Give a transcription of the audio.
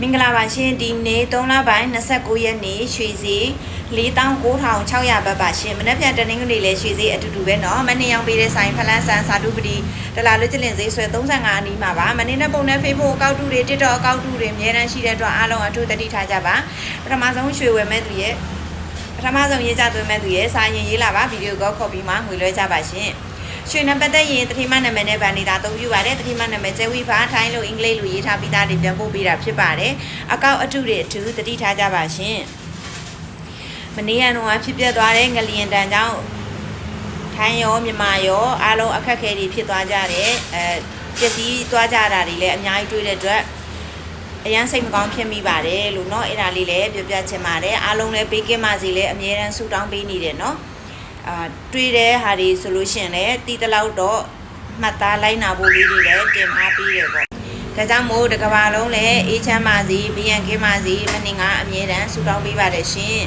မင်္ဂလာပါရှင်ဒီနေ့3လပိုင်း29ရက်နေ့ရွှေစီ49,600ဘတ်ပါရှင်မနေ့ပြန်တနင်္ဂနွေလေးရွှေစီအတူတူပဲเนาะမနေ့ရောက်ပေးတဲ့ဆိုင်ဖလန်းဆန်စာတုပတိဒလာလွတ်ကျလင်ဈေးဆွဲ35အနီးမှာပါမနေ့နဲ့ပုံနဲ့ Facebook အကောက်တူတွေ TikTok အကောက်တူတွေအများတန်းရှိတဲ့အတွက်အားလုံးအထူးတတိထားကြပါပထမဆုံးရွှေဝယ်မဲ့သူရဲ့ပထမဆုံးရေးကြသွင်းမဲ့သူရဲ့စာရင်ရေးလာပါဗီဒီယိုကောခေါ်ပြီးမှငွေလွှဲကြပါရှင် ရွှေနံပါတ်သက်ရင်တတိမနာမည်နဲ့ဗန်နေတာအသုံးပြုပါတယ်တတိမနာမည်ကျဲဝီဖာထိုင်းလို့အင်္ဂလိပ်လို့ရေးထားပြီးသားတွေပြန်ပို့ပေးတာဖြစ်ပါတယ်အကောက်အထုတွေအထူးတတိထားကြပါရှင်မနေ့ကတော့ဖြစ်ပျက်သွားတဲ့ငလျင်တန်ကြောင့်ထိုင်းရောမြန်မာရောအားလုံးအခက်အခဲတွေဖြစ်သွားကြတယ်အဲပျက်စီးသွားကြတာတွေလည်းအများကြီးတွေ့တဲ့အတွက်အရန်စိတ်မကောင်းဖြစ်မိပါတယ်လို့เนาะအဲ့ဒါလေးလည်းပြောပြချင်ပါတယ်အားလုံးလည်းပေးကင်းပါစေလည်းအမြဲတမ်းဆုတောင်းပေးနေတယ်เนาะ အာတွေးတဲ့ဟာတွေဆိုလို့ရှိရင်လည်းတီးတလောက်တော့မှတ်သားလိုက်နာဖို့လေးတွေလည်းတင်ထားပြီးတယ်ပေါ့ဒါကြောင့်မို့တစ်ကဘာလုံးလည်းအေးချမ်းပါစေဘီယန်ကင်းပါစေမနင်ကအမြဲတမ်းဆုတောင်းပေးပါတယ်ရှင်